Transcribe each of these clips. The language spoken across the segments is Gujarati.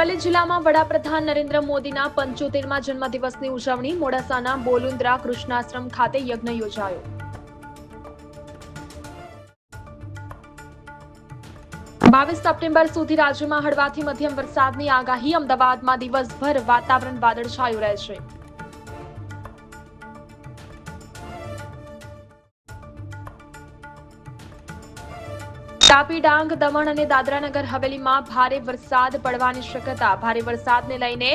અરવલ્લી જિલ્લામાં વડાપ્રધાન નરેન્દ્ર મોદીના પંચોતેરમાં જન્મદિવસની ઉજવણી મોડાસાના બોલુંદ્રા કૃષ્ણાશ્રમ ખાતે યજ્ઞ યોજાયો. બાવીસ સપ્ટેમ્બર સુધી રાજ્યમાં હળવાથી મધ્યમ વરસાદની આગાહી. અમદાવાદમાં દિવસભર વાતાવરણ વાદળછાયું રહેશે. તાપી ડાંગ, દમણ અને દાદરાનગર હવેલીમાં ભારે વરસાદ પડવાની શક્યતા. ભારે વરસાદને લઈને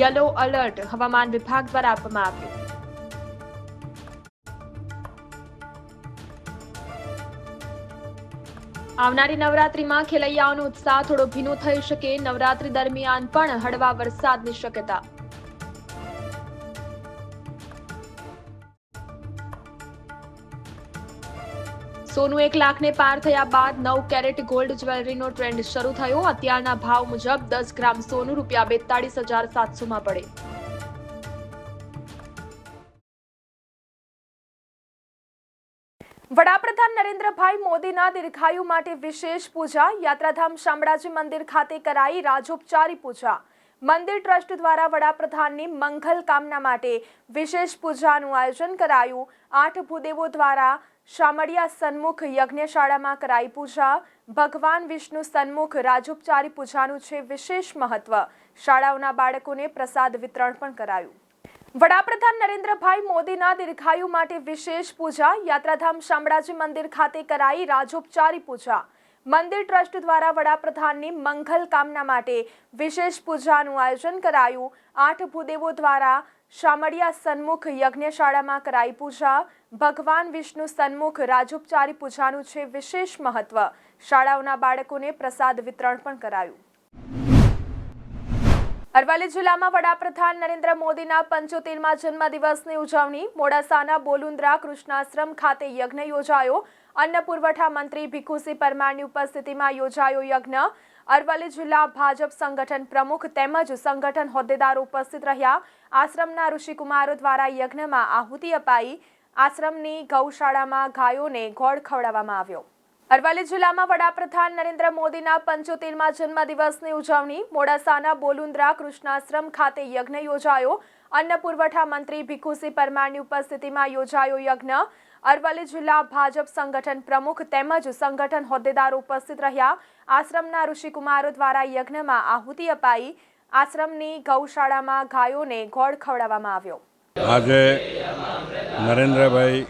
યલો એલર્ટ હવામાન વિભાગ દ્વારા આપવામાં આવ્યું. આવનારી નવરાત્રીમાં ખેલૈયાઓનો ઉત્સાહ થોડો ભીનો થઈ શકે. નવરાત્રી દરમિયાન પણ હળવા વરસાદની શક્યતા. સોનું એક લાખને પાર થયા બાદ નવ કેરેટ ગોલ્ડ જ્વેલરીનો ટ્રેન્ડ શરૂ થયો. અત્યારના ભાવ મુજબ દસ ગ્રામ સોનું રૂપિયા બેતાળીસ હજાર સાતસોમાં પડે. વડાપ્રધાન નરેન્દ્રભાઈ મોદીના દીર્ઘાયુ માટે વિશેષ પૂજા, યાત્રાધામ શામળાજી મંદિર ખાતે કરાઈ રાજોપચારી પૂજા. મંદિર ટ્રસ્ટ દ્વારા વડાપ્રધાનની મંગલ કામના માટે વિશેષ પૂજાનું આયોજન કરાયું. આઠ ભૂદેવો દ્વારા શામળિયા સન્મુખ યજ્ઞશાળામાં કરાઈ પૂજા. ભગવાન વિષ્ણુ સન્મુખ રાજોપચારી પૂજાનું છે વિશેષ મહત્વ. શાળાઓના બાળકોને પ્રસાદ વિતરણ પણ કરાયું. વડાપ્રધાન નરેન્દ્રભાઈ મોદીના દીર્ઘાયુ માટે વિશેષ પૂજા. યાત્રાધામ શામળાજી મંદિર ખાતે કરાઈ રાજોપચારી પૂજા. મંદિર ટ્રસ્ટ દ્વારા વડાપ્રધાનની મંગલ કામના માટે વિશેષ પૂજાનું આયોજન કરાયું. આઠ ભૂદેવો દ્વારા શામળિયા સન્મુખ યજ્ઞશાળામાં કરાઈ પૂજા. ભગવાન વિષ્ણુ સન્મુખ રાજોપચારી પૂજાનું છે વિશેષ મહત્વ. શાળાઓના બાળકોને પ્રસાદ વિતરણ પણ કરાયું. અરવલ્લી જિલ્લામાં વડાપ્રધાન નરેન્દ્ર મોદીના પંચોતેરમાં જન્મદિવસની ઉજવણી. મોડાસાના બોલુંદ્રા કૃષ્ણાશ્રમ ખાતે યજ્ઞ યોજાયો. અન્ન પુરવઠા મંત્રી ભીખુસિંહ પરમારની ઉપસ્થિતિમાં યોજાયો યજ્ઞ. અરવલ્લી જિલ્લા ભાજપ સંગઠન પ્રમુખ તેમજ સંગઠન હોદ્દેદારો ઉપસ્થિત રહ્યા. આશ્રમના ઋષિકુમારો દ્વારા યજ્ઞમાં આહુતિ અપાઈ. આશ્રમની ગૌશાળામાં ગાયોને ગોળ ખવડાવવામાં આવ્યો. અરવલ્લી જિલ્લામાં વડાપ્રધાન નરેન્દ્ર મોદીના પંચોતેરમાં જન્મદિવસની ઉજવણી. મોડાસાના બોલુંદ્રા કૃષ્ણાશ્રમ ખાતે યજ્ઞ યોજાયો. અન્ન પુરવઠા મંત્રી ભીખુસિંહ પરમારની ઉપસ્થિતિમાં યોજાયો યજ્ઞ. અરવલ્લી જિલ્લા ભાજપ સંગઠન પ્રમુખ તેમજ સંગઠન હોદ્દેદાર ઉપસ્થિત રહ્યા. આશ્રમના ઋષિકુમારો દ્વારા યજ્ઞમાં આહુતિ અપાઈ. આશ્રમની ગૌશાળામાં ગાયોને ગોળ ખવડાવવામાં આવ્યો. આજે નરેન્દ્રભાઈ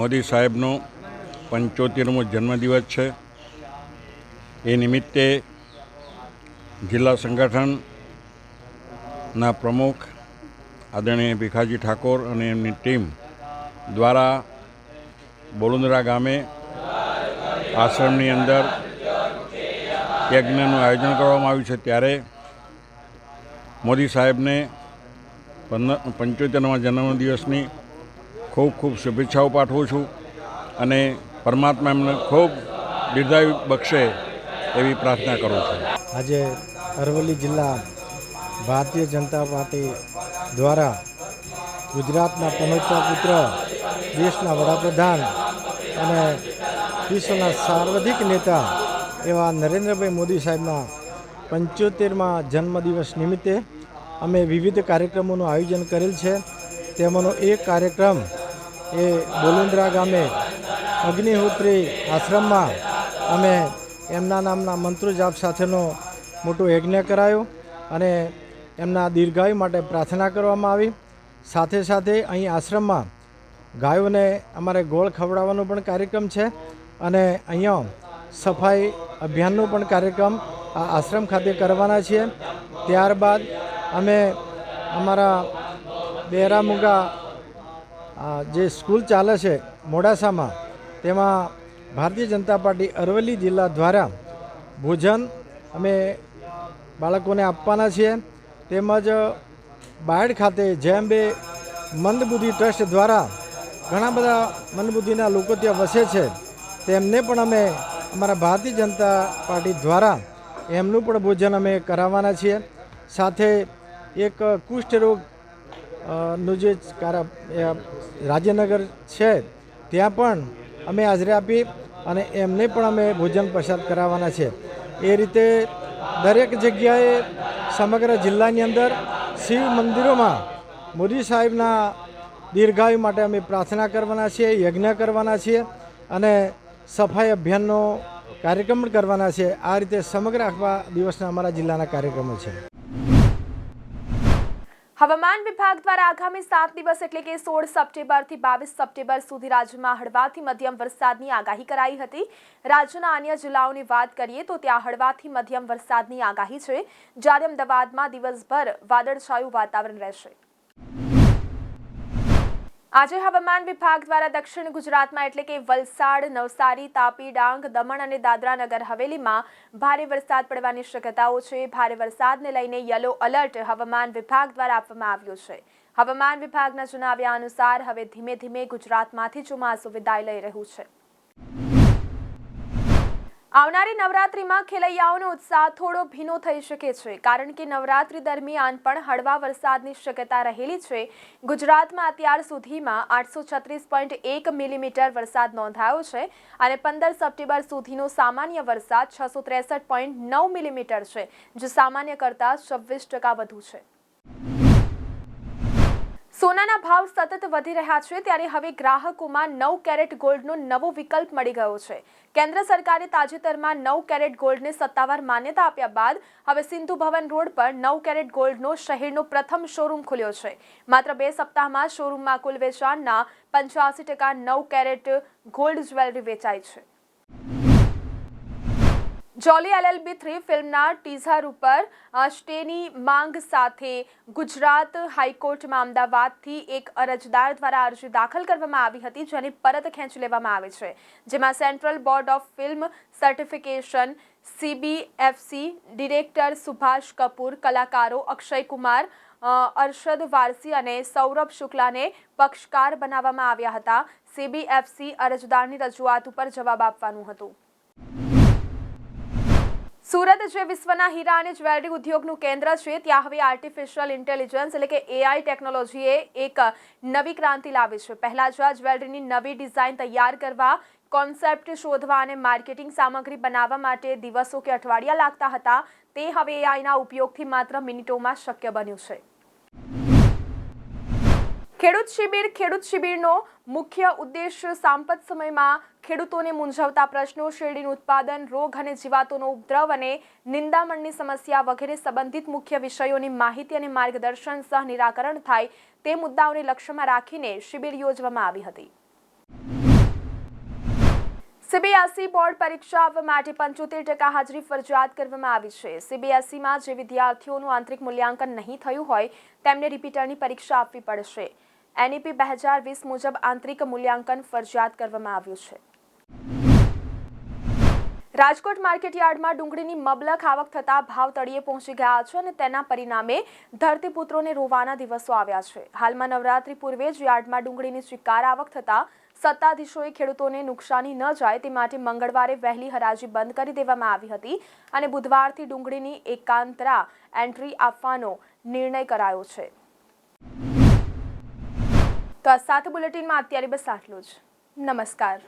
મોદી સાહેબનો પંચોતેરમો જન્મદિવસ છે. એ નિમિત્તે જિલ્લા સંગઠનના પ્રમુખ આદરણીય ભીખાજી ઠાકોર અને એમની ટીમ દ્વારા બોલુંદરા ગામે આશ્રમની અંદર યજ્ઞનું આયોજન કરવામાં આવ્યું છે. ત્યારે મોદી સાહેબને પંદર, પંચોતેરમા જન્મદિવસની ખૂબ ખૂબ શુભેચ્છાઓ પાઠવું છું અને પરમાત્મા એમને ખૂબ દીર્ઘાયુ બક્ષે એવી પ્રાર્થના કરું છું. આજે અરવલ્લી જિલ્લા ભારતીય જનતા પાર્ટી દ્વારા ગુજરાતના પનોતા પુત્ર દેશના વડાપ્રધાન અને વિશ્વના સાર્વધિક નેતા એવા નરેન્દ્રભાઈ મોદી સાહેબના પંચોતેરમાં જન્મદિવસ નિમિત્તે અમે વિવિધ કાર્યક્રમોનું આયોજન કરેલ છે. તેમાંનો એક કાર્યક્રમ એ બોલુંદ્રા ગામે અગ્નિહોત્રી આશ્રમમાં અમે એમના નામના મંત્રોજાપ સાથેનો મોટો યજ્ઞ કરાયો અને એમના દીર્ઘાયુ માટે પ્રાર્થના કરવામાં આવી. સાથે સાથે અહીં આશ્રમમાં ગાયોને અમારે ગોળ ખવડાવવાનો પણ કાર્યક્રમ છે અને અહીંયા સફાઈ અભિયાનનો પણ કાર્યક્રમ આ આશ્રમ ખાતે કરવાના છીએ. ત્યારબાદ અમે અમારા બેરામુગા જે સ્કૂલ ચાલે છે મોડાસામાં, તેમાં ભારતીય જનતા પાર્ટી અરવલ્લી જિલ્લા દ્વારા ભોજન અમે બાળકોને આપવાના છીએ. તેમજ બાયડ ખાતે જેમ બે મંદબુદ્ધિ ટ્રસ્ટ દ્વારા ઘણા બધા મનબુદ્ધિના લોકો ત્યાં વસે છે. તેમને પણ અમે અમારા ભારતીય જનતા પાર્ટી દ્વારા એમનું પણ ભોજન અમે કરાવવાના છીએ. સાથે એક કુષ્ઠરોગનું જે રાજ્યનગર છે, ત્યાં પણ અમે હાજરી આપી અને એમને પણ અમે ભોજન પ્રસાદ કરાવવાના છે. એ રીતે દરેક જગ્યાએ સમગ્ર જિલ્લાની અંદર શિવ મંદિરોમાં મોદી સાહેબના દીર્ઘાયુ માટે અમે પ્રાર્થના કરવાના છીએ, યજ્ઞ કરવાના છીએ અને સફાઈ અભિયાનનો કાર્યક્રમ કરવાના છે આ રીતે સમગ્ર આખા દિવસના અમારા જિલ્લાના કાર્યક્રમો છે. હવામાન વિભાગ દ્વારા આગામી સાત દિવસ એટલે કે સોળ સપ્ટેમ્બરથી બાવીસ સપ્ટેમ્બર સુધી રાજ્યમાં હળવાથી મધ્યમ વરસાદની આગાહી કરાઈ હતી. રાજ્યના અન્ય જિલ્લાઓની વાત કરીએ તો ત્યાં હળવાથી મધ્યમ વરસાદની આગાહી છે. જ્યારે અમદાવાદમાં દિવસભર વાદળછાયું વાતાવરણ રહેશે. આજે હવામાન વિભાગ દ્વારા દક્ષિણ ગુજરાતમાં એટલે કે વલસાડ, નવસારી, તાપી, ડાંગ, દમણ અને દાદરા નગર હવેલીમાં ભારે વરસાદ પડવાની શક્યતાઓ છે. ભારે વરસાદને લઈને યલો એલર્ટ હવામાન વિભાગ દ્વારા આપવામાં આવ્યું છે. હવામાન વિભાગના જણાવ્યા અનુસાર હવે ધીમે ધીમે ગુજરાતમાંથી ચોમાસું વિદાય લઈ રહ્યું છે. આવનારી નવરાત્રિમાં ખેલૈયાઓનો ઉત્સાહ થોડો ભીનો થઈ શકે છે, કારણ કે નવરાત્રિ દરમિયાન પણ હળવા વરસાદની શક્યતા રહેલી છે. ગુજરાતમાં અત્યાર સુધીમાં આઠસો છત્રીસ પોઈન્ટ એક મિલીમીટર વરસાદ નોંધાયો છે અને પંદર સપ્ટેમ્બર સુધીનો સામાન્ય વરસાદ છસો ત્રેસઠ પોઈન્ટ નવ મિલીમીટર છે, જે સામાન્ય કરતાં છવ્વીસ ટકા વધુ છે. સોનાના ભાવ સતત વધી રહ્યા છે, ત્યારે હવે ગ્રાહકોમાં નવ કેરેટ ગોલ્ડનો નવો વિકલ્પ મળી ગયો છે. કેન્દ્ર સરકારે તાજેતરમાં નવ કેરેટ ગોલ્ડને સત્તાવાર માન્યતા આપ્યા બાદ હવે સિંધુ ભવન રોડ પર નવ કેરેટ ગોલ્ડનો શહેરનો પ્રથમ શોરૂમ ખુલ્યો છે. માત્ર બે સપ્તાહમાં શોરૂમમાં કુલ વેચાણના પંચ્યાસી ટકા નવ કેરેટ ગોલ્ડ જ્વેલરી વેચાય છે. જોલી એલએલબી થ્રી ફિલ્મના ટીઝર ઉપર સ્ટેની માંગ સાથે ગુજરાત હાઈકોર્ટમાં અમદાવાદથી એક અરજદાર દ્વારા અરજી દાખલ કરવામાં આવી હતી, જેની પરત ખેંચી લેવામાં આવી છે. જેમાં Central Board of Film Certification CBFC director Subhash Kapoor કલાકારો અક્ષય કુમાર અરશદ વારસી અને સૌરભ શુક્લાને પક્ષકાર બનાવવામાં આવ્યા હતા. સીબીએફસી અરજદારની રજૂઆત ઉપર જવાબ આપવાનું હતું. સુરત જે વિશ્વના હીરા અને જ્વેલરી ઉદ્યોગનું કેન્દ્ર છે, ત્યાં હવે આર્ટિફિશિયલ ઇન્ટેલિજન્સ એટલે કે એઆઈ ટેકનોલોજીએ એક નવી ક્રાંતિ લાવી છે. પહેલા જ આ જ્વેલરીની નવી ડિઝાઇન તૈયાર કરવા કોન્સેપ્ટ શોધવા અને માર્કેટિંગ સામગ્રી બનાવવા માટે દિવસો કે અઠવાડિયા લાગતા હતા. તે હવે એઆઈના ઉપયોગથી માત્ર મિનિટોમાં શક્ય બન્યું છે. ખેડૂત શિબિર, ખેડૂત શિબિરનો મુખ્ય ઉદ્દેશ સાંપત સમયમાં ખેડૂતોને મૂંઝવતા પ્રશ્નો, શેરડીનું ઉત્પાદન, રોગ અને જીવાતોનો ઉપદ્રવ અને નિંદામણની સમસ્યા વગેરે સંબંધિત મુખ્ય વિષયોની માહિતી અને માર્ગદર્શન સહ નિરાકરણ થાય તે મુદ્દાઓને લક્ષ્યમાં રાખીને શિબિર યોજવામાં આવી હતી. સીબીએસઈ બોર્ડ પરીક્ષા આપવા માટે પંચોતેર ટકા હાજરી ફરજિયાત કરવામાં આવી છે. સીબીએસઈમાં જે વિદ્યાર્થીઓનું આંતરિક મૂલ્યાંકન નહીં થયું હોય, તેમને રિપીટરની પરીક્ષા આપવી પડશે. એનઈપી બે હજાર વીસ મુજબ આંતરિક મૂલ્યાંકન ફરજિયાત કરવામાં આવ્યું છે. રાજકોટ માર્કેટયાર્ડમાં ડુંગળીની મબલખ આવક થતા ભાવ તળિયે પહોંચી ગયા છે અને તેના પરિણામે ધરતીપુત્રોને રોવાના દિવસો આવ્યા છે. હાલમાં નવરાત્રી પૂર્વે જ યાર્ડમાં ડુંગળીની સ્વીકાર આવક થતા સત્તાધીશોએ ખેડૂતોને નુકસાની ન જાય તે માટે મંગળવારે વહેલી હરાજી બંધ કરી દેવામાં આવી હતી અને બુધવારથી ડુંગળીની એકાંતરા એન્ટ્રી આપવાનો નિર્ણય કરાયો છે. તો આ સાથે બુલેટિનમાં અત્યારે બસ આટલું જ. નમસ્કાર.